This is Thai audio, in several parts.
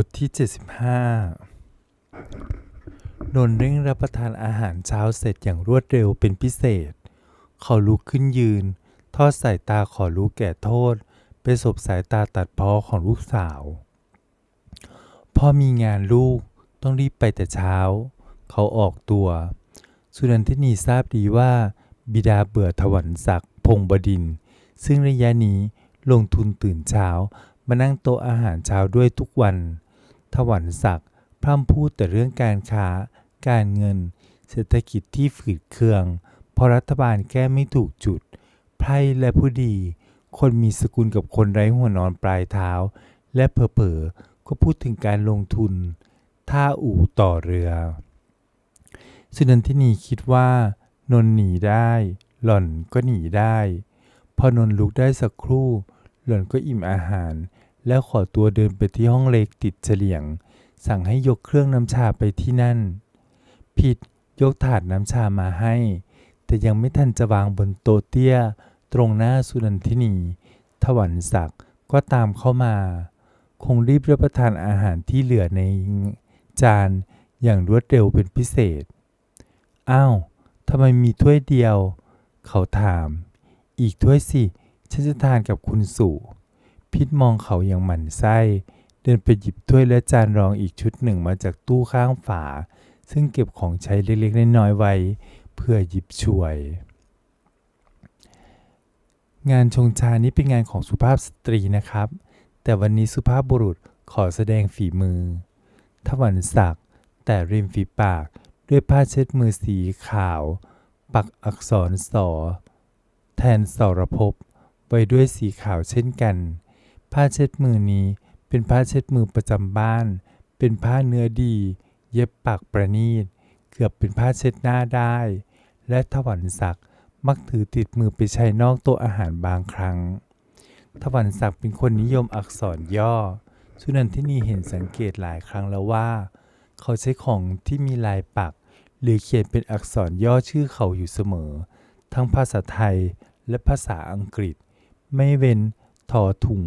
บทที่ 75 นนท์เร่งรับประทานอาหารเช้าเสร็จอย่างรวดเร็วเป็นพิเศษ เขาลุกขึ้นยืน ทอดสายตาขอรู้แก่โทษ ไปสบสายตาตัดพ้อของลูกสาว พ่อมีงานลูกต้องรีบไปแต่เช้า เขาออกตัว สุนันทินีทราบดีว่า บิดาเบื่อถวันศักดิ์พงบดิน ซึ่งระยะนี้ลงทุนตื่นเช้ามานั่งโต๊ะอาหารเช้าด้วยทุกวัน ถวันศักดิ์พร่ำพูดแต่เรื่องการค้า การเงิน เศรษฐกิจที่ฝืดเคือง เพราะรัฐบาลแก้ไม่ถูกจุด ไพร่และผู้ดี คนมีสกุลกับคนไร้หัวนอนปลายเท้า และเผลอๆก็พูดถึงการลงทุน ท่าอู่ต่อเรือ สุนันทินีคิดว่านนท์หนีได้ หล่อนก็หนีได้ พอนนลุกได้สักครู่ หล่อนก็อิ่มอาหาร แล้วขอตัวเดินไปที่ห้องเล็กติดเฉลียง สั่งให้ยกเครื่องน้ำชาไปที่นั่น ผิดยกถาดน้ำชามาให้ แต่ยังไม่ทันจะวางบนโต๊ะเตี้ย ตรงหน้าสุนันทินีถวันศักดิ์ก็ตามเข้ามา คงรีบรับประทานอาหารที่เหลือในจานอย่างรวดเร็วเป็นพิเศษ อ้าวทำไมมีถ้วยเดียว เขาถาม อีกถ้วยสิ ฉันจะทานกับคุณสู่ พิษมองเขาอย่างหมั่นไส้ เดินไปหยิบถ้วยและจานรองอีกชุดหนึ่งมาจากตู้ข้างฝา ซึ่งเก็บของใช้เล็กๆน้อยๆไว้ เพื่อหยิบช่วย งานชงชานี้เป็นงานของสุภาพสตรีนะครับ แต่วันนี้สุภาพบุรุษขอแสดงฝีมือถวันศักดิ์แต่ริมฝีปากด้วยผ้าเช็ดมือสีขาว ปักอักษรสอ แทนสรภพไว้ด้วยสีขาวเช่นกัน ผ้าเช็ดมือนี้เป็นผ้าเช็ดมือประจำบ้าน เป็นผ้าเนื้อดี เย็บปักประณีต เกือบเป็นผ้าเช็ดหน้าได้ และถวันศักดิ์มักถือติดมือไปใช้นอกโต๊ะอาหารบางครั้ง ถวันศักดิ์เป็นคนนิยมอักษรย่อสุนันทินีเห็นสังเกตหลายครั้งแล้วว่า เขาใช้ของที่มีลายปัก หรือเขียนเป็นอักษรย่อชื่อเขาอยู่เสมอ ทั้งภาษาไทยและภาษาอังกฤษ ไม่เว้นทอถุง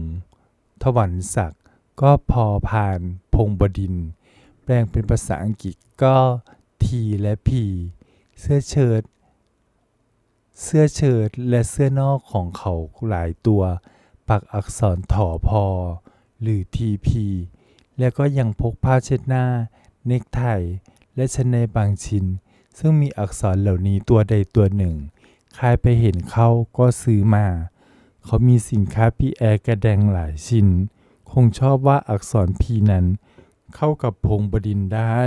ถวันศักดิ์ก็พอพานพงบดิน แปลงเป็นภาษาอังกฤษก็ทีและพีเสื้อเชิ้ตเสื้อเชิ้ตและเสื้อนอกของเขาหลายตัว ปักอักษรถอพอ หรือทีพีและก็ยังพกผ้าเช็ดหน้า เนกไทและชั้นในบางชิ้น ซึ่งมีอักษรเหล่านี้ตัวใดตัวหนึ่ง ใครไปเห็นเขาก็ซื้อมา เขามีสินค้าพีแอร์กระแดงหลายชิ้น คงชอบว่าอักษรพีนั้น เข้ากับพงบดินได้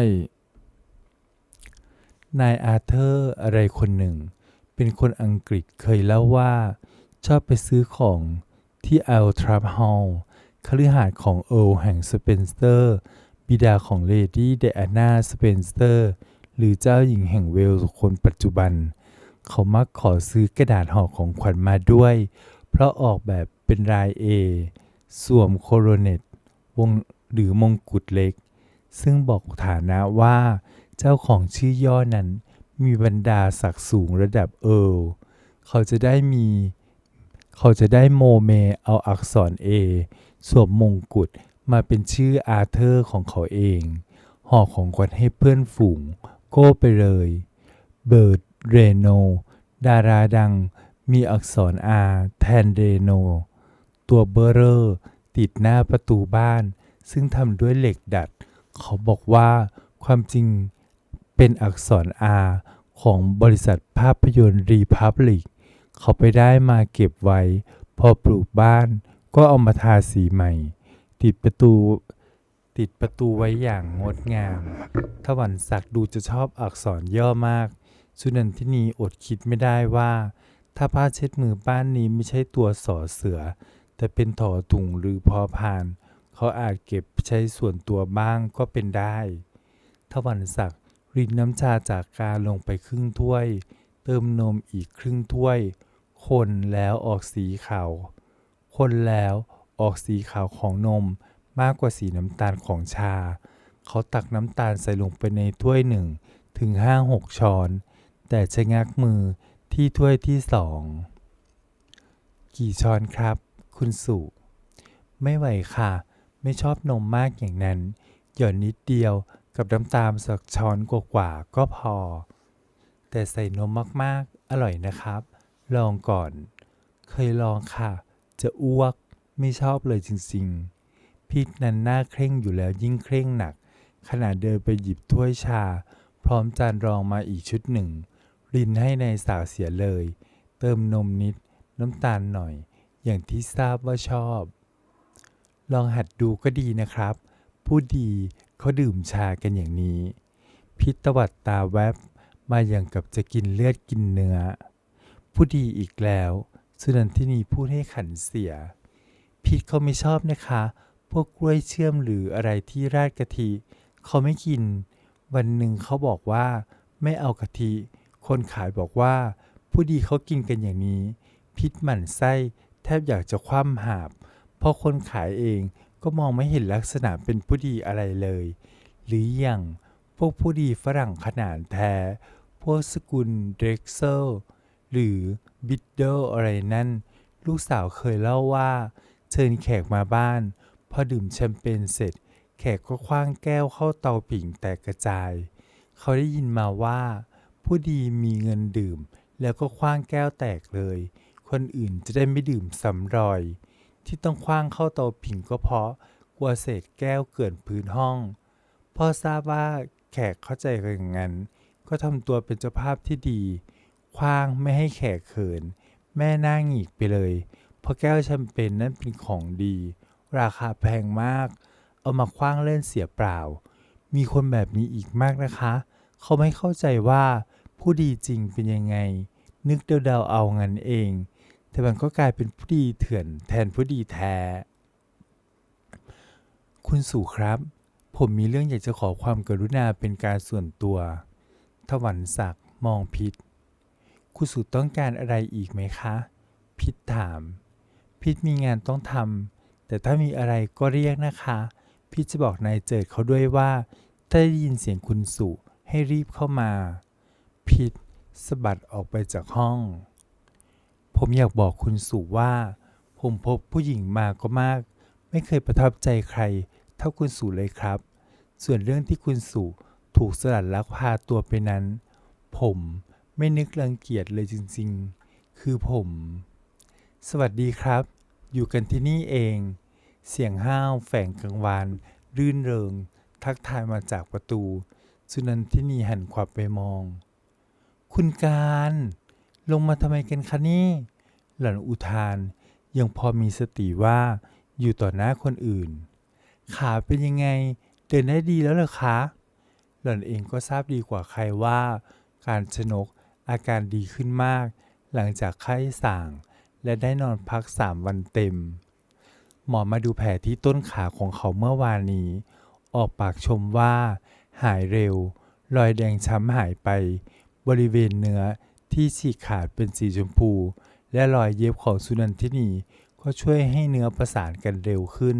นายอาเธอร์อะไรคนหนึ่ง เป็นคนอังกฤษเคยเล่าว่า ชอบไปซื้อของที่อัลทรัพฮอลล์คฤหาสน์ของเอิร์ลแห่งสเปนเซอร์ บิดาของเลดี้เดอาน่าสเปนเซอร์หรือเจ้าหญิงแห่งเวลส์คนปัจจุบัน เขามักขอซื้อกระดาษห่อของขวัญมาด้วย เพราะออกแบบเป็นลายเอสวมโคโรเนตวงหรือมงกุฎเล็ก ซึ่งบอกฐานะว่า เจ้าของชื่อย่อนั้นมีบรรดาศักดิ์สูงระดับเอิร์ลเขาจะได้มี เขาจะได้โมเมเอาอักษรเอสวมมงกุฎมาเป็นชื่ออาเธอร์ของเขาเองห่อของขวัญให้เพื่อนฝูง โก้ไปเลย เบิร์ด เรโน ดาราดัง มีอักษรอาแทนเรโน ตัวเบอร์เรอร์ ติดหน้าประตูบ้าน ซึ่งทำด้วยเหล็กดัด เขาบอกว่าความจริงเป็นอักษรอาของบริษัทภาพยนตร์รีพับลิก เขาไปได้มาเก็บไว้ พอปลูกบ้านก็เอามาทาสีใหม่ ติดประตูติดประตูไว้อย่างงดงามถวันศักดิ์ดูจะชอบอักษรย่อมาก สุนันทินีอดคิดไม่ได้ว่า ถ้าผ้าเช็ดมือบ้านนี้ไม่ใช่ตัวสอเสือ แต่เป็นถอถุงหรือพอพาน เขาอาจเก็บใช้ส่วนตัวบ้างก็เป็นได้ถวันศักดิ์รินน้ำชาจากกาลงไปครึ่งถ้วย เติมนมอีกครึ่งถ้วย คนแล้วออกสีขาว คนแล้วออกสีขาวของนมมากกว่าสีน้ำตาลของชา เขาตักน้ำตาลใส่ลงไปในถ้วยหนึ่งถึงห้าหกช้อน แต่ชะงักมือ ที่ถ้วยที่สองกี่ช้อนครับ คุณสุ ไม่ไหวค่ะ ไม่ชอบนมมากอย่างนั้น หย่อนนิดเดียวกับน้ำตาลสักช้อนกว่าๆก็พอ แต่ใส่นมมากๆ อร่อยนะครับ ลองก่อน เคยลองค่ะ จะอ้วกไม่ชอบเลยจริงๆ พี่นั้นหน้าเคร่งอยู่แล้วยิ่งเคร่งหนัก ขณะเดินไปหยิบถ้วยชา พร้อมจานรองมาอีกชุดหนึ่ง รินให้ในายสาวเสียเลย เติมนมนิด น้ำตาลหน่อย อย่างที่ทราบว่าชอบ ลองหัดดูก็ดีนะครับ ผู้ดีเขาดื่มชากันอย่างนี้ พิษตวัดตาแวบมาอย่างกับจะกินเลือดกินเนื้อ ผู้ดีอีกแล้ว สุนันทินีพูดให้ขันเสีย พิษเขาไม่ชอบนะคะ พวกกล้วยเชื่อมหรืออะไรที่ราดกะทิเขาไม่กิน วันหนึ่งเขาบอกว่าไม่เอากะทิ คนขายบอกว่า ผู้ดีเขากินกันอย่างนี้ พิษหมั่นไส้แทบอยากจะคว่ำหาบ เพราะคนขายเองก็มองไม่เห็นลักษณะเป็นผู้ดีอะไรเลย หรืออย่างพวกผู้ดีฝรั่งขนาดแท้ พวกสกุลเดร็กเซลหรือบิดเดิลอะไรนั่น ลูกสาวเคยเล่าว่า เชิญแขกมาบ้าน พอดื่มแชมเปญเสร็จ แขกก็คว้างแก้วเข้าเตาผิงแตกกระจาย เขาได้ยินมาว่า ผู้ดีมีเงินดื่ม แล้วก็คว้างแก้วแตกเลย คนอื่นจะได้ไม่ดื่มซ้ำรอย ที่ต้องคว้างเข้าเตาผิงก็เพราะกลัวเศษแก้วเกลื่อนพื้นห้องพ่อทราบว่าแขกเข้าใจกันอย่างนั้น ก็ทำตัวเป็นเจ้าภาพที่ดี คว้างไม่ให้แขกเขิน แม่หน้าหงิกไปเลย เพราะแก้วแชมเปญนั้นเป็นของดี ราคาแพงมาก เอามาคว้างเล่นเสียเปล่า มีคนแบบนี้อีกมากนะคะ เขาไม่เข้าใจว่า ผู้ดีจริงเป็นยังไง นึกเดาๆเอางั้นเอง แต่มันก็กลายเป็นผู้ดีเถื่อนแทนผู้ดีแท้ คุณสู่ครับ ผมมีเรื่องอยากจะขอความกรุณาเป็นการส่วนตัว ถวันศักดิ์มองพิษ คุณสู่ต้องการอะไรอีกไหมคะ พิษถาม พิษมีงานต้องทำแต่ถ้ามีอะไรก็เรียกนะคะ พิษจะบอกนายเจิดเขาด้วยว่า ถ้าได้ยินเสียงคุณสู่ให้รีบเข้ามา พิษสะบัดออกไปจากห้อง ผมอยากบอกคุณสู่ว่า ผมพบผู้หญิงมาก็มาก ไม่เคยประทับใจใคร เท่าคุณสู่เลยครับ ส่วนเรื่องที่คุณสู่ถูกสลัดลักพาตัวไปนั้น ผมไม่นึกรังเกียจเลยจริงๆ คือผม สวัสดีครับ อยู่กันที่นี่เอง เสียงห้าวแฝงกังวานรื่นเริง ทักทายมาจากประตูสุนันทินีหันขวับไปมอง คุณการ ลงมาทำไมกันคะนี่ หล่อนอุทานยังพอมีสติว่าอยู่ต่อหน้าคนอื่น ขาเป็นยังไง เดินได้ดีแล้วเหรอคะ หล่อนเองก็ทราบดีกว่าใครว่า การชนกอาการดีขึ้นมาก หลังจากไข้สั่งและได้นอนพักสามวันเต็ม หมอมาดูแผลที่ต้นขาของเขาเมื่อวานนี้ ออกปากชมว่า หายเร็ว รอยแดงช้ำหายไป บริเวณเนื้อที่ฉีกขาดเป็นสีชมพู และรอยเย็บของสุนันทินีก็ช่วยให้เนื้อประสานกันเร็วขึ้น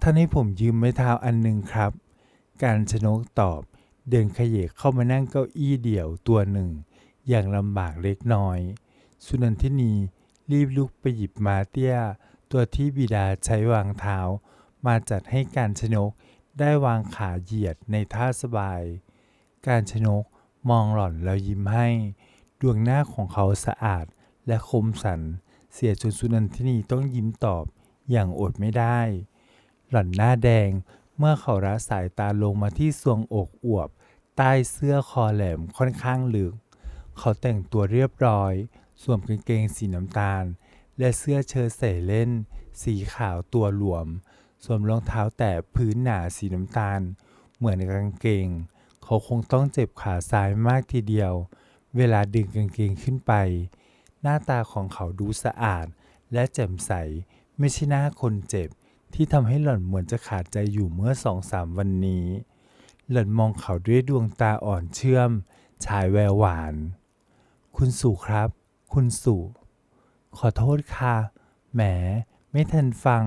ท่านให้ผมยืมไม้เท้าอันหนึ่งครับ การชนกตอบเดินขยเยกเข้ามานั่งเก้าอี้เดี่ยวตัวหนึ่ง อย่างลำบากเล็กน้อย สุนันทินีรีบลุกไปหยิบมาเตี้ย ตัวที่บิดาใช้วางเท้า มาจัดให้การชนกได้วางขาเหยียดในท่าสบาย การชนก มองหล่อนแล้วยิ้มให้ ดวงหน้าของเขาสะอาดและคมสัน เสียจนสุนันทินีต้องยิ้มตอบอย่างอดไม่ได้ หล่อนหน้าแดงเมื่อเขาระสายตาลงมาที่ทรวงอกอวบ ใต้เสื้อคอแหลมค่อนข้างลึก เขาแต่งตัวเรียบร้อย สวมกางเกงสีน้ำตาล และเสื้อเชิ้ตใส่เล่น สีขาวตัวหลวม สวมรองเท้าแตะพื้นหนาสีน้ำตาล เหมือนกางเกง เขาคงต้องเจ็บขาซ้ายมากทีเดียว เวลาดึงกางเกงขึ้นไป หน้าตาของเขาดูสะอาด และแจ่มใส ไม่ใช่หน้าคนเจ็บ ที่ทำให้หล่อนเหมือนจะขาดใจอยู่เมื่อสองสามวันนี้ หล่อนมองเขาด้วยดวงตาอ่อนเชื่อม ชายแววหวาน คุณสู่ครับ คุณสู่ ขอโทษค่ะ แหม ไม่ทันฟัง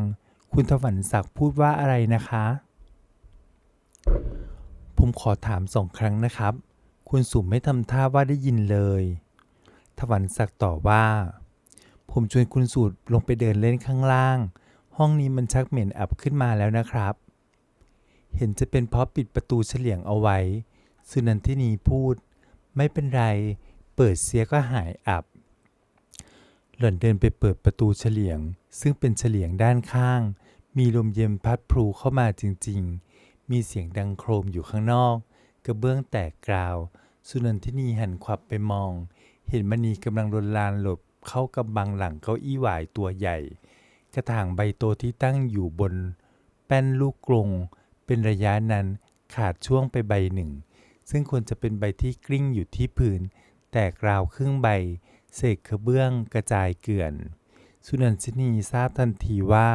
คุณถวันศักดิ์พูดว่าอะไรนะคะ ผมขอถามสองครั้งนะครับ คุณสู่ไม่ทำท่าว่าได้ยินเลยถวันศักดิ์ตอบว่า ผมชวนคุณสู่ลงไปเดินเล่นข้างล่าง ห้องนี้มันชักเหม็นอับขึ้นมาแล้วนะครับ เห็นจะเป็นเพราะปิดประตูเฉลียงเอาไว้ สุนันทินีพูด ไม่เป็นไร เปิดเสียก็หายอับ หล่อนเดินไปเปิดประตูเฉลียง ซึ่งเป็นเฉลียงด้านข้าง มีลมเย็นพัดพลูเข้ามาจริง ๆ มีเสียงดังโครมอยู่ข้างนอก กระเบื้องแตกกราว สุนันทินีหันขวับไปมอง เห็นมณีกำลังลนลานหลบเข้ากับบังหลังเก้าอี้หวายตัวใหญ่ กระถางใบโตที่ตั้งอยู่บน แป้นลูกกรงเป็นระยะนั้นขาดช่วงไปใบหนึ่ง ซึ่งควรจะเป็นใบที่กลิ้งอยู่ที่พื้น แตกราวครึ่งใบ เศษกระเบื้องกระจายเกลื่อน สุนันทินีทราบทันทีว่า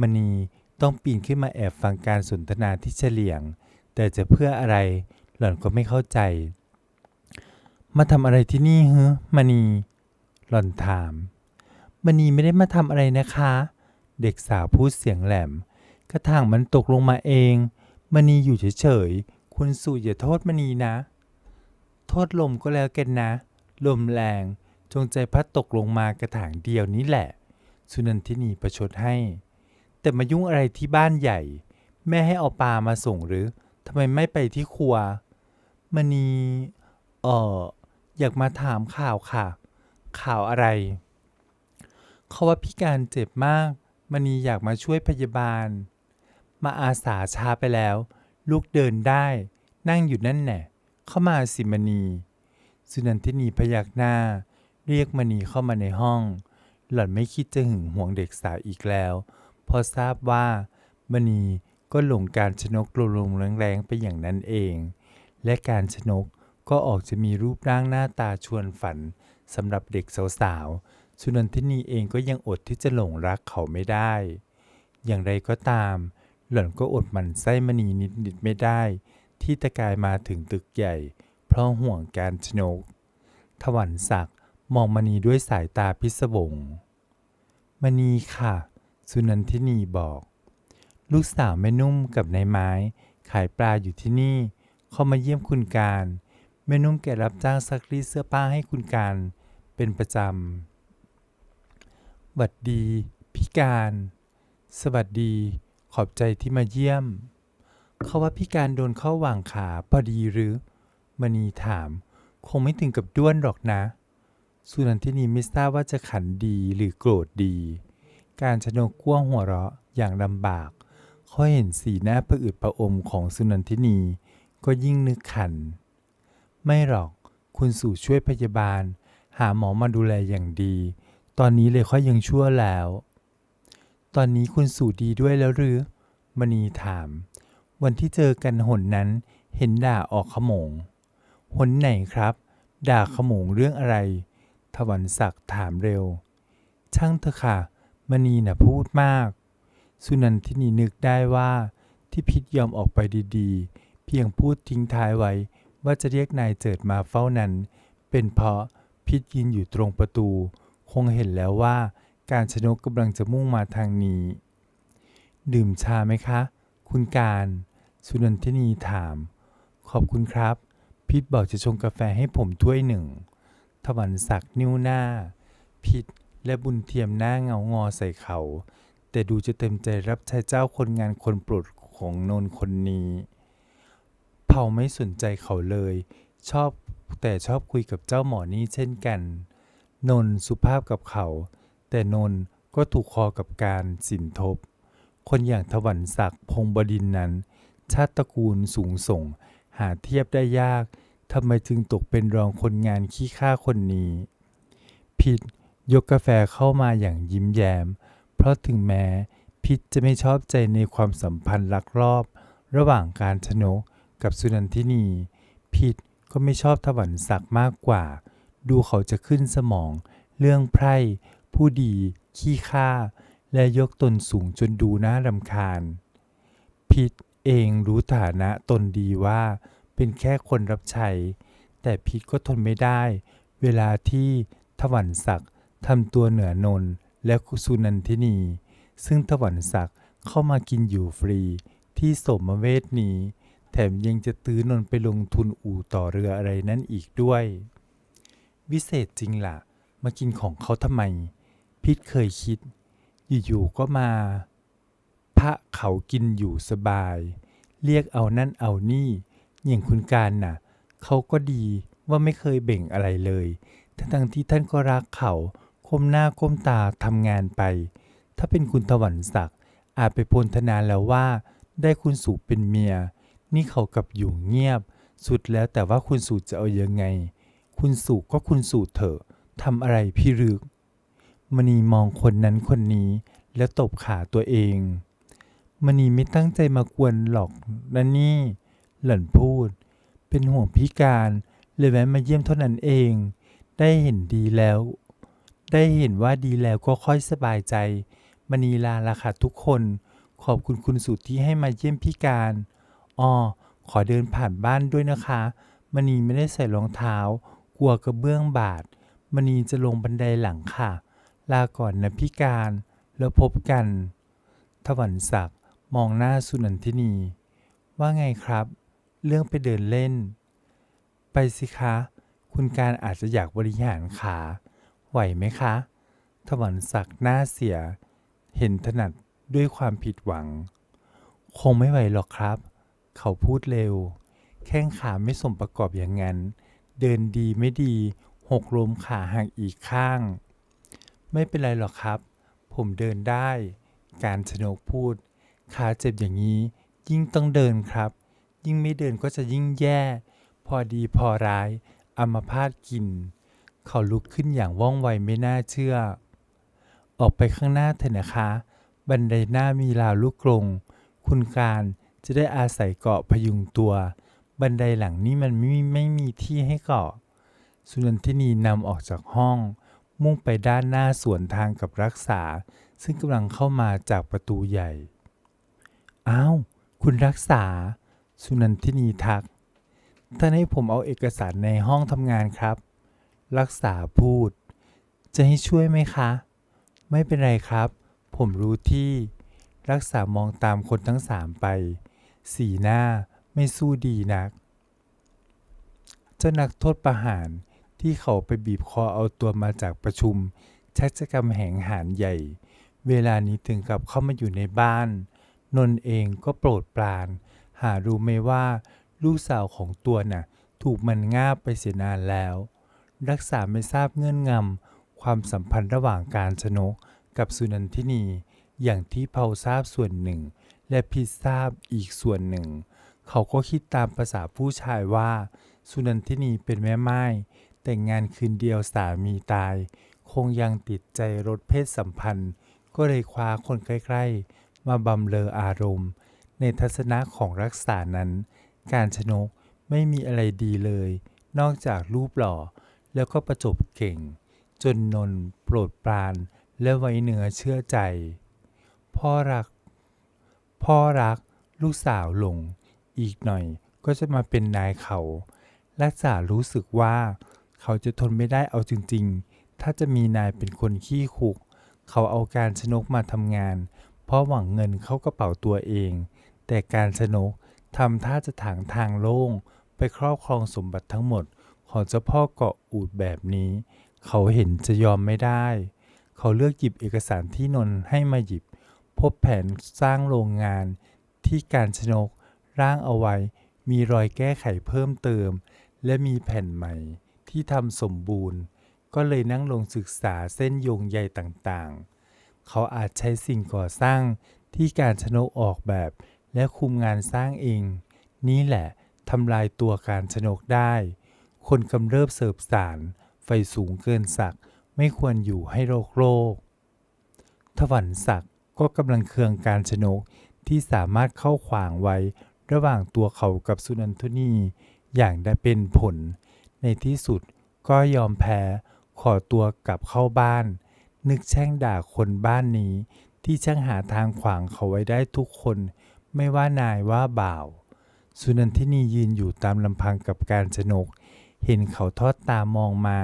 มณี ต้องปีนขึ้นมาแอบฟังการสนทนาที่เฉลียง แต่จะเพื่ออะไรหล่อนก็ไม่เข้าใจ มาทำอะไรที่นี่ฮึมณีหล่อนถามมณีไม่ได้มาทำอะไรนะคะ เด็กสาวพูดเสียงแหลม กระถางมันตกลงมาเองมณีอยู่เฉยๆคุณสู่อย่าโทษมณีนะ โทษลมก็แล้วกันนะ ลมแรงจงใจพัดตกลงมากระถางเดียวนี้แหละ สุนันทินีประชดให้ แต่มายุ่งอะไรที่บ้านใหญ่ แม่ให้เอาปลามาส่งหรือทำไมไม่ไปที่ครัวมณีเอออยากมาถามข่าวค่ะ ข่าวอะไร เขาว่าพี่การเจ็บมากมณีอยากมาช่วยพยาบาล มาอาสาช้าไปแล้ว ลูกเดินได้ นั่งอยู่นั่นแน่เข้ามาสิมณี สุนันทินีพยักหน้า เรียกมณีเข้ามาในห้อง หล่อนไม่คิดจะหึงหวงเด็กสาวอีกแล้ว พราะทราบว่ามณีก็หลงการชนกลงๆแรงๆไปอย่างนั้นเอง และการชนกก็ออกจะมีรูปร่างหน้าตาชวนฝันสำหรับเด็กสาวๆสุนันทินีเองก็ยังอดที่จะหลงรักเขาไม่ได้ อย่างไรก็ตาม หล่อนก็อดมันไส้มณีนิดๆไม่ได้ ที่ตะกายมาถึงตึกใหญ่ เพราะห่วงการชนก ถวันศักดิ์มองมณีด้วยสายตาพิศวงมณีค่ะ สุนันทินีบอก ลูกสาวแม่นุ่มกับนายไม้ ขายปลาอยู่ที่นี่ เขามาเยี่ยมคุณการ แม่นุ่มแกรับจ้างซักรีดเสื้อผ้าให้คุณการ เป็นประจำหวัดดี พี่การ สวัสดี ขอบใจที่มาเยี่ยม เขาว่าพี่การโดนเข้าหว่างขาพอดีหรือ มณีถาม คงไม่ถึงกับด้วนหรอกนะ สุนันทินีไม่ทราบว่าจะขันดีหรือโกรธดี การชนกกั้วหัวเราะอย่างลำบากเขาเห็นสีหน้าผะอืดผะอมของสุนันทินี ก็ยิ่งนึกขัน ไม่หรอกคุณสู่ช่วยพยาบาล หาหมอมาดูแลอย่างดี ตอนนี้เลยค่อยยังชั่วแล้ว ตอนนี้คุณสู่ดีด้วยแล้วหรือมณีถาม วันที่เจอกันหนนั้นเห็นด่าออกขโมง หนไหนครับ ด่าขโมงเรื่องอะไร ถวันศักดิ์ถามเร็ว ช่างเถอะค่ะ มณีน่ะพูดมาก สุนันทินีนึกได้ว่า ที่พิษยอมออกไปดีๆ เพียงพูดทิ้งท้ายไว้ว่าจะเรียกนายเจิดมาเฝ้านั้น เป็นเพราะพิษยืนอยู่ตรงประตู คงเห็นแล้วว่าการชนกกำลังจะมุ่งมาทางนี้ ดื่มชาไหมคะ คุณการ สุนันทินีถาม ขอบคุณครับ พิษบอกจะชงกาแฟให้ผมถ้วยหนึ่งถวันศักดิ์นิ้วหน้า พิษ และบุญเทียมหน้าเงางอใส่เขา แต่ดูจะเต็มใจรับใช้เจ้าคนงานคนโปรดของนนคนนี้ เผาไม่สนใจเขาเลย ชอบแต่ชอบคุยกับเจ้าหมอนี่เช่นกัน นนสุภาพกับเขา แต่นนก็ถูกคอกับการสินทบ คนอย่างถวันศักดิ์พงบดินนั้น ชาติตระกูลสูงส่ง หาเทียบได้ยากทำไมจึงตกเป็นรองคนงานขี้ข้าคนนี้พิษ ยกกาแฟเข้ามาอย่างยิ้มแย้ม เพราะถึงแม้พิษจะไม่ชอบใจในความสัมพันธ์ลักลอบ ระหว่างการชนกกับสุนันทินี พิษก็ไม่ชอบถวันศักดิ์มากกว่า ดูเขาจะขึ้นสมอง เรื่องไพร่ผู้ดี ขี้ข้าและยกตนสูงจนดูน่ารำคาญ พิษเองรู้ฐานะตนดีว่าเป็นแค่คนรับใช้ แต่พิษก็ทนไม่ได้ เวลาที่ถวันศักดิ์ ทำตัวเหนือนนท์และสุนันทินี ซึ่งถวันศักดิ์เข้ามากินอยู่ฟรี ที่สมเวทนี้ แถมยังจะตื้อนนท์ไปลงทุนอู่ต่อเรืออะไรนั่นอีกด้วย วิเศษจริงล่ะ มากินของเขาทำไม พิษเคยคิด อยู่ๆก็มา พระเขากินอยู่สบาย เรียกเอานั่นเอานี่ อย่างคุณการน่ะ เขาก็ดีว่าไม่เคยเบ่งอะไรเลย ทั้งที่ท่านก็รักเขา ก้มหน้าก้มตาทำงานไป ถ้าเป็นคุณถวันศักดิ์อาจไปพลธนาแล้วว่า ได้คุณสู่เป็นเมีย นี่เขากับอยู่เงียบ สุดแล้วแต่ว่าคุณสู่จะเอาอยังไง คุณสู่ก็คุณสู่เถอะทำอะไรพี่รึกมณีมองคนนั้นคนนี้ แล้วตบขาตัวเองมณีไม่ตั้งใจมากวนหรอกนะนี่ หล่อนพูด เป็นห่วงพิการ เลยแวะมาเยี่ยมเท่านั้นเอง ได้เห็นดีแล้ว ได้เห็นว่าดีแล้วก็ค่อยสบายใจ มณีลาละค่ะทุกคน ขอบคุณคุณสุดที่ให้มาเยี่ยมพิการอ้อขอเดินผ่านบ้านด้วยนะคะ มณีไม่ได้ใส่รองเท้า กลัวกระเบื้องบาด มณีจะลงบันไดหลังค่ะ ลาก่อนนะพี่การ แล้วพบกันถวันศักดิ์มองหน้าสุนันทินี ว่าไงครับ เรื่องไปเดินเล่น ไปสิคะ คุณการอาจจะอยากบริหารขา ไหวไหมคะ ถวันศักดิ์หน้าเสีย เห็นถนัดด้วยความผิดหวัง คงไม่ไหวหรอกครับ เขาพูดเร็ว แข้งขาไม่สมประกอบอย่างนั้น เดินดีไม่ดีหกล้มขาหักอีกข้าง ไม่เป็นไรหรอกครับ ผมเดินได้ การชนกพูด ขาเจ็บอย่างนี้ ยิ่งต้องเดินครับ ยิ่งไม่เดินก็จะยิ่งแย่ พอดีพอร้ายอัมพาตกิน เขาลุกขึ้นอย่างว่องไวไม่น่าเชื่อ ออกไปข้างหน้าเถอะนะคะ บันไดหน้ามีราวลูกกรงคุณการจะได้อาศัยเกาะพยุงตัว บันไดหลังนี้มันไม่ไม่มีที่ให้เกาะ สุนันทินีนำออกจากห้อง มุ่งไปด้านหน้าสวนทางกับรักษา ซึ่งกำลังเข้ามาจากประตูใหญ่ อ้าว คุณรักษา สุนันทินีทัก ท่านให้ผมเอาเอกสารในห้องทำงานครับ รักษาพูด จะให้ช่วยไหมคะ ไม่เป็นไรครับ ผมรู้ที่ รักษามองตามคนทั้งสามไป สีหน้าไม่สู้ดีนัก เจ้านักโทษประหารที่เขาไปบีบคอเอาตัวมาจากประชุม ชักจะกำแหงหารใหญ่ เวลานี้ถึงกับเข้ามาอยู่ในบ้าน นนเองก็โปรดปราน หารู้ไหมว่าลูกสาวของตัวน่ะ ถูกมันง่าไปเสียนานแล้ว รักษาไม่ทราบเงื่อนงำความสัมพันธ์ระหว่างการชนกกับสุนันทินี อย่างที่เผาทราบส่วนหนึ่ง และพิดทราบอีกส่วนหนึ่ง เขาก็คิดตามภาษาผู้ชายว่า สุนันทินีเป็นแม่ไม้แต่งงานคืนเดียวสามีตาย คงยังติดใจรสเพศสัมพันธ์ ก็เลยคว้าคนใกล้ๆ มาบำเลออารมณ์ ในทัศนะของรักษานั้น การชนกไม่มีอะไรดีเลย นอกจากรูปหล่อ แล้วก็ประจบเก่ง จนนนท์โปรดปรานและไว้เนื้อเชื่อใจ พ่อรัก พ่อรักลูกสาวหลง อีกหน่อยก็จะมาเป็นนายเขารักษารู้สึกว่าเขาจะทนไม่ได้เอาจริง ๆ ถ้าจะมีนายเป็นคนขี้คุก เขาเอาการชนกมาทำงาน เพราะหวังเงินเข้ากระเป๋าตัวเอง แต่การชนกทำท่าจะถางทางโล่งไปครอบครองสมบัติทั้งหมด ของเจ้าพ่อเกาะอูดแบบนี้ เขาเห็นจะยอมไม่ได้ เขาเลือกหยิบเอกสารที่นนท์ให้มาหยิบ พบแผนสร้างโรงงานที่การชนกร่างเอาไว้ มีรอยแก้ไขเพิ่มเติม และมีแผ่นใหม่ที่ทำสมบูรณ์ ก็เลยนั่งลงศึกษาเส้นโยงใยต่างๆ เขาอาจใช้สิ่งก่อสร้างที่การชนกออกแบบ และคุมงานสร้างเอง นี่แหละทำลายตัวการชนกได้ คนกำเริบเสิบสาร ไฟสูงเกินศักไม่ควรอยู่ให้โรคโรคถวันศักก็กำลังเคืองการชนกที่สามารถเข้าขวางไว้ระหว่างตัวเขากับสุนันทนีอย่างได้เป็นผล ในที่สุดก็ยอมแพ้ขอตัวกลับเข้าบ้าน นึกแช่งด่าคนบ้านนี้ ที่ช่างหาทางขวางเขาไว้ได้ทุกคน ไม่ว่านายว่าบ่าว สุนันทินียืนอยู่ตามลำพังกับการชนก เห็นเขาทอดตามองมา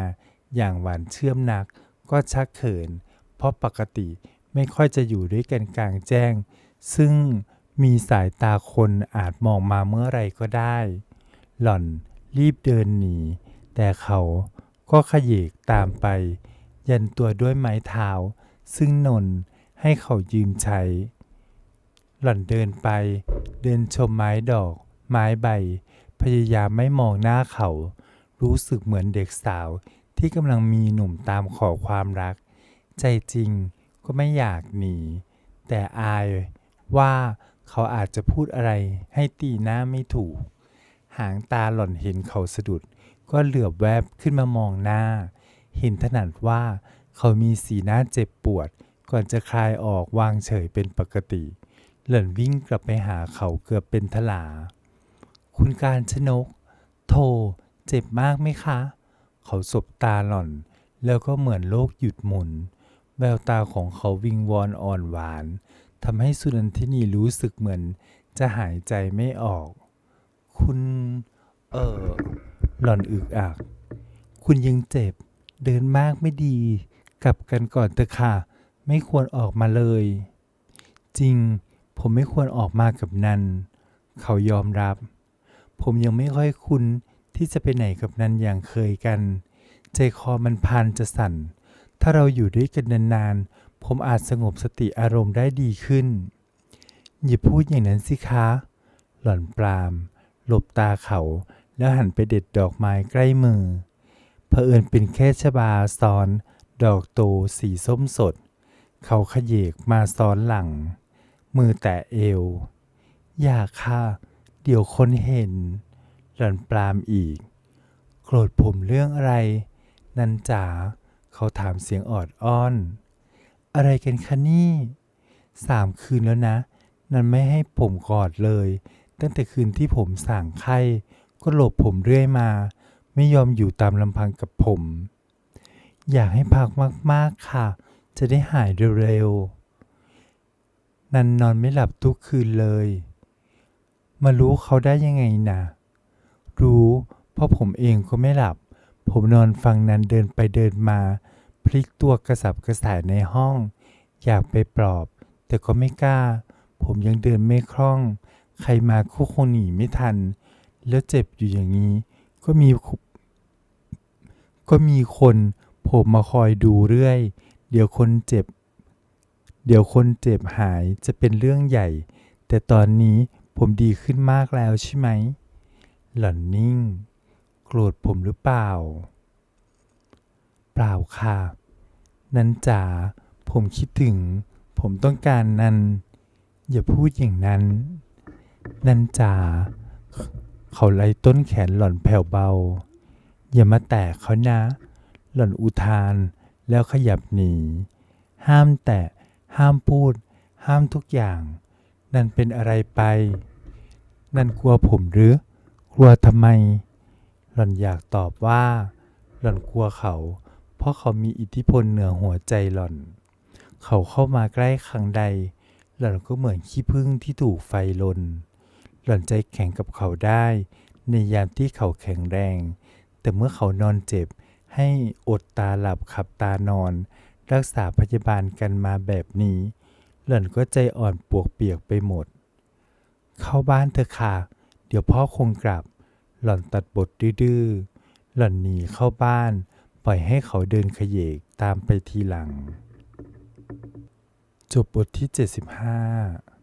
อย่างหวานเชื่อมนัก ก็ชักเขิน เพราะปกติไม่ค่อยจะอยู่ด้วยกันกลางแจ้ง ซึ่งมีสายตาคนอาจมองมาเมื่อไรก็ได้ หล่อนรีบเดินหนี แต่เขาก็ขยเกตามไป ยันตัวด้วยไม้เท้า ซึ่งนนให้เขายืมใช้ หล่อนเดินไป เดินชมไม้ดอก ไม้ใบ พยายามไม่มองหน้าเขา รู้สึกเหมือนเด็กสาวที่กำลังมีหนุ่มตามขอความรัก ใจจริงก็ไม่อยากหนี แต่อายว่าเขาอาจจะพูดอะไรให้ตีหน้าไม่ถูก หางตาหล่อนเห็นเขาสะดุด ก็เหลือบแวบขึ้นมามองหน้า เห็นถนัดว่าเขามีสีหน้าเจ็บปวด ก่อนจะคลายออกวางเฉยเป็นปกติ หล่อนวิ่งกลับไปหาเขาเกือบเป็นทลา คุณการชนก โท เจ็บมากไหมคะ เขาสบตาหล่อน แล้วก็เหมือนโลกหยุดหมุน แววตาของเขาวิงวอนอ่อนหวานทำให้สุนันทินีรู้สึกเหมือน จะหายใจไม่ออก คุณ เออหล่อนอึกอัก คุณยังเจ็บ เดินมากไม่ดี กลับกันก่อนเถอะค่ะ ไม่ควรออกมาเลย จริง ผมไม่ควรออกมากับนัน เขายอมรับ ผมยังไม่ค่อยคุ้น ที่จะไปไหนกับนันอย่างเคยกัน ใจคอมันพันจะสั่น ถ้าเราอยู่ด้วยกันนานๆ ผมอาจสงบสติอารมณ์ได้ดีขึ้น อย่าพูดอย่างนั้นสิคะ หล่อนปรามหลบตาเขาแล้วหันไปเด็ดดอกไม้ใกล้มือ เผอิญเป็นแค่ชบาซ้อน ดอกโตสีส้มสด เขาขยเยกมาซ้อนหลัง มือแตะเอว อย่าค่ะ เดี๋ยวคนเห็น หล่อนปรามอีก โกรธผมเรื่องอะไร นันจ๋าเขาถามเสียงออดอ้อน อะไรกันคะนี่สามคืนแล้วนะ นันไม่ให้ผมกอดเลย ตั้งแต่คืนที่ผมสั่งไข้ก็หลบผมเรื่อยมา ไม่ยอมอยู่ตามลำพังกับผม อยากให้พักมากๆค่ะ จะได้หายเร็วๆ นันนอนไม่หลับทุกคืนเลย มารู้เขาได้ยังไงนะ รู้ เพราะผมเองก็ไม่หลับ ผมนอนฟังนันเดินไปเดินมา พลิกตัวกระสับกระส่ายในห้อง อยากไปปลอบ แต่ก็ไม่กล้า ผมยังเดินไม่คล่อง ใครมาก็คงหนีไม่ทัน แล้วเจ็บอยู่อย่างนี้ ก็มี ก็มีคนผมมาคอยดูเรื่อย เดี๋ยวคนเจ็บ เดี๋ยวคนเจ็บหายจะเป็นเรื่องใหญ่ แต่ตอนนี้ผมดีขึ้นมากแล้วใช่ไหม หล่อนนิ่ง โกรธผมหรือเปล่า เปล่าค่ะ นันจ๋าผมคิดถึง ผมต้องการนันอย่าพูดอย่างนั้น นันจ๋าเขาไล่ต้นแขนหล่อนแผ่วเบา อย่ามาแตะเขานะ หล่อนอุทานแล้วขยับหนี ห้ามแตะ ห้ามพูด ห้ามทุกอย่าง นันเป็นอะไรไป นันกลัวผมหรือ กลัวทำไม หล่อนอยากตอบว่า หล่อนกลัวเขา เพราะเขามีอิทธิพลเหนือหัวใจหล่อน เขาเข้ามาใกล้ครั้งใด หล่อนก็เหมือนขี้ผึ้งที่ถูกไฟลน หล่อนใจแข็งกับเขาได้ ในยามที่เขาแข็งแรง แต่เมื่อเขานอนเจ็บ ให้อดตาหลับขับตานอน รักษาพยาบาลกันมาแบบนี้ หล่อนก็ใจอ่อนปวกเปียกไปหมด เข้าบ้านเถอะค่ะ เดี๋ยวพ่อคงกลับ หล่อนตัดบทดื้อหล่อนหนีเข้าบ้าน ปล่อยให้เขาเดินขยเยกตามไปทีหลัง จบบทที่ 75